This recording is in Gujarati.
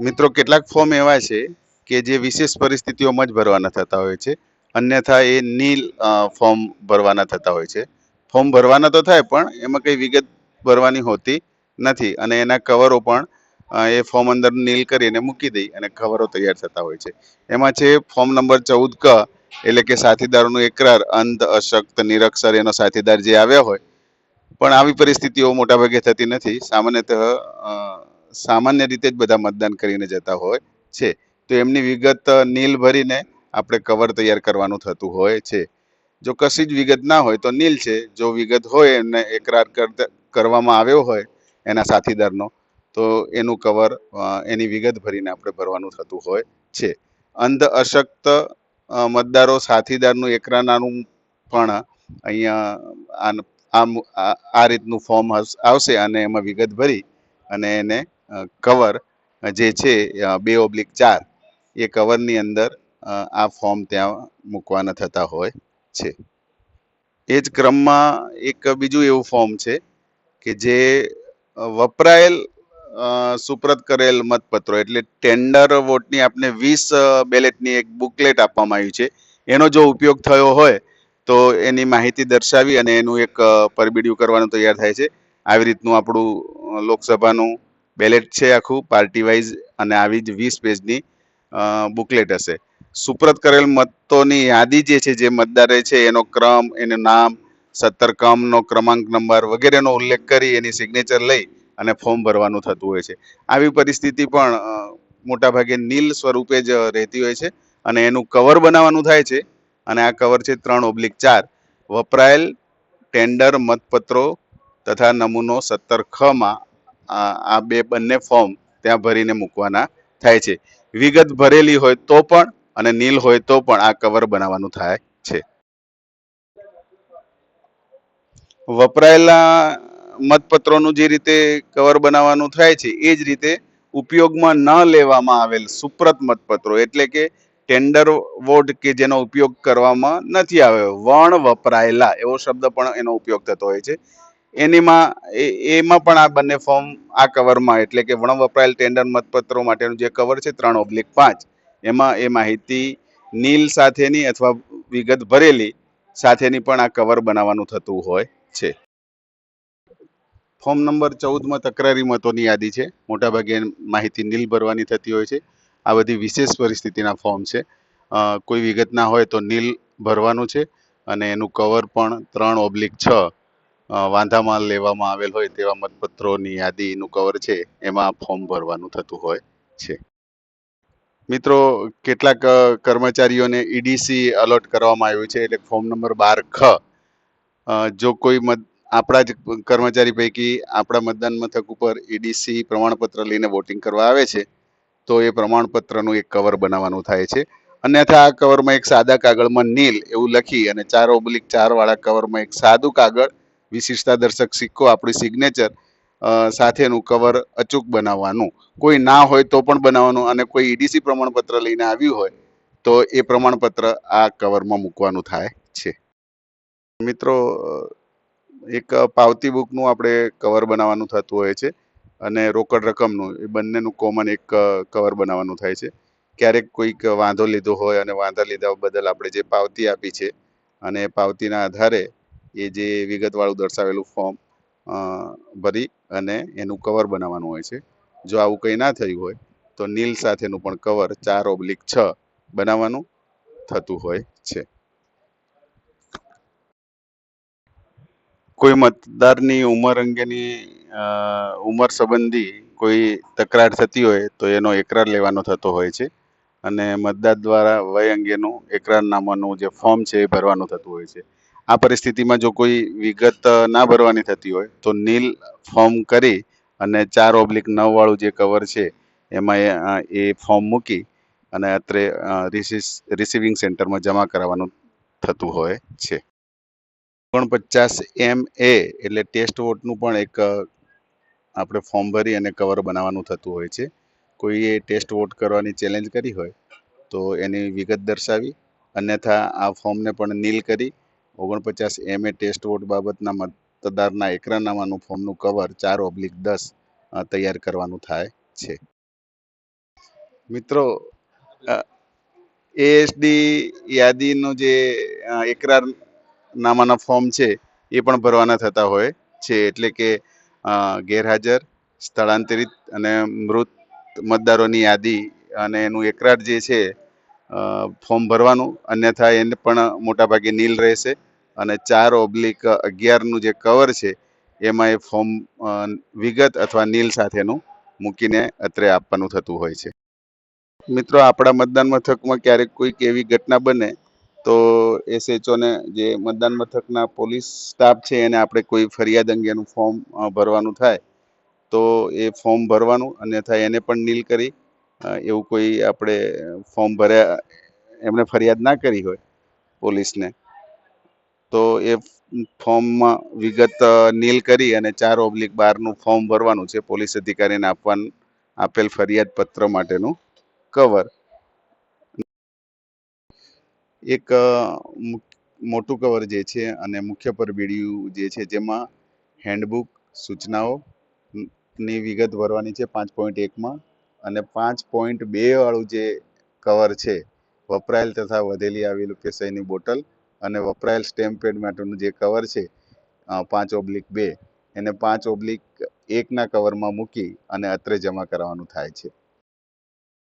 મિત્રો, કેટલાક ફોર્મ એવા છે કે જે વિશેષ પરિસ્થિતિઓમાં જ ભરવાના થતા હોય છે. અન્યથા એ નીલ ફોર્મ ભરવાના થતા હોય છે. ફોર્મ ભરવાના તો થાય, પણ એમાં કંઈ વિગત ભરવાની હોતી નથી અને એના કવરો પણ એ ફોર્મ અંદર નીલ કરીને મૂકી દઈ અને કવરો તૈયાર થતા હોય છે. એમાં છે ફોર્મ નંબર ચૌદ ક, એટલે કે સાથીદારોનું એકરાર, અંધ, અશક્ત, નિરક્ષર એનો સાથીદાર જે આવ્યા હોય, પણ આવી પરિસ્થિતિઓ મોટાભાગે થતી નથી. સામાન્યતઃ સામાન્ય રીતે જ બધા મતદાન કરીને જતા હોય છે. તો એમની વિગત નીલ ભરીને આપણે કવર તૈયાર કરવાનું થતું હોય છે. જો કશી જ વિગત ના હોય તો નીલ છે. જો વિગત હોય એમને એકરાર કરવામાં આવ્યો હોય એના સાથીદારનો, તો એનું કવર એની વિગત ભરીને આપણે ભરવાનું થતું હોય છે. અંધ અશક્ત મતદારો સાથીદારનું એકરાનાનું પણ અહીંયા આ રીતનું ફોર્મ આવશે અને એમાં વિગત ભરી અને એને કવર જે છે બે ઓબ્લિક ચાર, એ કવરની અંદર આ ફોર્મ ત્યાં મૂકવાના થતા હોય છે. એ જ ક્રમમાં એક બીજું એવું ફોર્મ છે કે જે વપરાયેલ સુપ્રત કરેલ મતપત્રો, એટલે ટેન્ડર વોટની આપને વીસ બેલેટની એક બુકલેટ આપવામાં આવી છે. એનો જો ઉપયોગ થયો હોય, તો એની માહિતી દર્શાવી અને એનું એક પરબીડિયું કરવાનું તૈયાર થાય છે. આવી રીતનું આપણું લોકસભાનું બેલેટ છે આખું પાર્ટી વાઇઝ અને આવી જ વીસ પેજની બુકલેટ હશે. સુપ્રત કરેલ મતોની યાદી જે છે, જે મતદારે છે, એનો ક્રમ, એનું નામ સત્તર કમનો ક્રમાંક નંબર વગેરેનો ઉલ્લેખ કરી એની સિગ્નેચર લઈ અને ફોર્મ ભરવાનું થતું હોય છે. આવી પરિસ્થિતિ પણ મોટાભાગે નીલ સ્વરૂપે જ રહેતી હોય છે અને એનું કવર બનાવવાનું થાય છે. અને આ કવર છે ત્રણ ઓબ્લિક ચાર. વપરાયેલ ટેન્ડર મતપત્રો તથા નમૂનો સત્તર ખમાં આ બે બંને ફોર્મ ત્યાં ભરીને મૂકવાના થાય છે. વિગત ભરેલી હોય તો પણ અને નીલ હોય તો પણ આ કવર બનાવવાનું થાય છે. વપરાયેલા મતપત્રોનું જે રીતે કવર બનાવવાનું થાય છે, એ જ રીતે ઉપયોગમાં ન લેવામાં આવેલ સુપ્રત મતપત્રો એટલે કે ટેન્ડર વોટ કે જેનો ઉપયોગ કરવામાં નથી આવ્યો. વણ વપરાયેલા એવો શબ્દ પણ એનો ઉપયોગ થતો હોય છે. એનીમાં એમાં પણ આ બંને ફોર્મ આ કવરમાં એટલે કે વણ વપરાયેલ ટેન્ડર મતપત્રો માટેનું જે કવર છે ત્રણ ઓબ્લિક પાંચ, એમાં એ માહિતી નીલ સાથેની અથવા વિગત ભરેલી સાથેની પણ આ કવર બનાવવાનું થતું હોય છે. ફોર્મ નંબર ચૌદમાં તકરારી મતોની યાદી છે. મોટાભાગે માહિતી નીલ ભરવાની થતી હોય છે. આ બધી વિશેષ પરિસ્થિતિના ફોર્મ છે. કોઈ વિગત ના હોય તો નીલ ભરવાનું છે અને એનું કવર પણ ત્રણ ઓબ્લિક છ વાંધામાં લેવામાં આવેલ હોય તેવા મતપત્રોની યાદીનું કવર છે, એમાં ફોર્મ ભરવાનું થતું હોય છે. મિત્રો, કેટલાક કર્મચારીઓને ઈડીસી અલોટ કરવામાં આવ્યું છે, એટલે ફોર્મ નંબર બાર ખ. જો કોઈ મત, આપણા જ કર્મચારી પૈકી આપણા મતદાન મથક ઉપર ઈડીસી પ્રમાણપત્ર લઈને વોટિંગ કરવા આવે છે, તો એ પ્રમાણપત્રનું એક કવર બનાવવાનું થાય છે. અન્યથા આ કવરમાં એક સાદા કાગળમાં નીલ એવું લખી અને ચાર ઓબ્લિક ચાર વાળા કવરમાં એક સાદું કાગળ વિશિષ્ટતા દર્શક સિક્કો, આપણી સિગ્નેચર સાથેનું કવર અચૂક બનાવવાનું. કોઈ ના હોય તો પણ બનાવવાનું અને કોઈ ઈડીસી પ્રમાણપત્ર લઈને આવ્યું હોય તો એ પ્રમાણપત્ર આ કવરમાં મૂકવાનું થાય છે. મિત્રો એક પાવતી બુકનું આપણે કવર બનાવવાનું થતું હોય છે અને રોકડ રકમનું, એ બંનેનું કોમન એક કવર બનાવવાનું થાય છે. ક્યારેક કોઈક વાંધો લીધો હોય અને વાંધા લીધા બદલ આપણે જે પાવતી આપી છે અને પાવતીના આધારે એ જે વિગતવાળું દર્શાવેલું ફોર્મ ભરી અને એનું કવર બનાવવાનું હોય છે. જો આવું કંઈ ના થયું હોય, તો નીલ સાથેનું પણ કવર ચાર ઓબ્લિક છ બનાવવાનું થતું હોય છે. કોઈ મતદારની ઉંમર અંગેની ઉંમર સંબંધી કોઈ તકરાર થતી હોય, તો એનો એકરાર લેવાનો થતો હોય છે. અને મતદાર દ્વારા વય અંગેનું એકરારનામાનું જે ફોર્મ છે એ ભરવાનું થતું હોય છે. આ પરિસ્થિતિમાં જો કોઈ વિગત ના ભરવાની થતી હોય, તો નીલ ફોર્મ કરી અને ચાર ઓબ્લિક નવ વાળું જે કવર છે, એમાં એ ફોર્મ મૂકી અને અત્રે રિસીવિંગ સેન્ટરમાં જમા કરાવવાનું થતું હોય છે. ઓગણપચાસ એમ એ એટલે ટેસ્ટ વોટનું પણ એક આપણે ફોર્મ ભરી અને કવર બનાવવાનું થતું હોય છે. કોઈએ ટેસ્ટ વોટ કરવાની ચેલેન્જ કરી હોય, તો એની વિગત દર્શાવી, અન્યથા આ ફોર્મને પણ નીલ કરી ઓગણપચાસ એમ એ ટેસ્ટ વોટ બાબતના મતદારના એકરાનામાનું ફોર્મનું કવર ચાર ઓબ્લિક દસ તૈયાર કરવાનું થાય છે. મિત્રો એએસડી યાદીનું જે એકરારનામાના એકરાર નામાના ફોર્મ છે, એ પણ ભરવાના થતા હોય છે, એટલે કે ગેરહાજર, સ્થળાંતરિત અને મૃત મતદારોની યાદી અને એનું એકરાર જે છે ફોર્મ ભરવાનું, અન્યથા એને પણ મોટાભાગે નીલ રહેશે. અને ચાર ઓબ્લિક અગિયારનું જે કવર છે, એમાં એ ફોર્મ વિગત અથવા નીલ સાથેનું મૂકીને અત્રે આપવાનું થતું હોય છે. મિત્રો, આપણા મતદાન મથકમાં ક્યારેક કોઈક એવી ઘટના બને, તો એસએચઓને જે મતદાન મથકના પોલીસ સ્ટાફ છે, એને આપણે કોઈ ફરિયાદ અંગેનું ફોર્મ ભરવાનું થાય, તો એ ફોર્મ ભરવાનું, અન્યથા એને પણ નીલ કરી એવું કોઈ આપણે ફોર્મ ભર્યા, એમણે ફરિયાદ ના કરી હોય પોલીસને. તો એ ફોર્મમાં વિગત નીલ કરી અને ચાર ઓબ્લિક બારનું ફોર્મ ભરવાનું છે. પોલીસ અધિકારીને આપવાનું, આપેલ ફરિયાદ પત્ર માટેનું કવર. એક મોટું કવર જે છે અને મુખ્ય પરબીડિયું જે છે જેમાં હેન્ડબુક, સૂચનાઓ ની વિગત ભરવાની છે પાંચ પોઈન્ટ એકમાં અને પાંચ પોઈન્ટ બે વાળું જે કવર છે, વપરાયેલ તથા વધેલી આવેલું કેસઈની બોટલ અને વપરાયેલ સ્ટેમ્પ પેડ માટેનું જે કવર છે પાંચ ઓબ્લિક બે, એને પાંચ ઓબ્લિક એકના કવરમાં મૂકી અને અત્રે જમા કરાવવાનું થાય છે.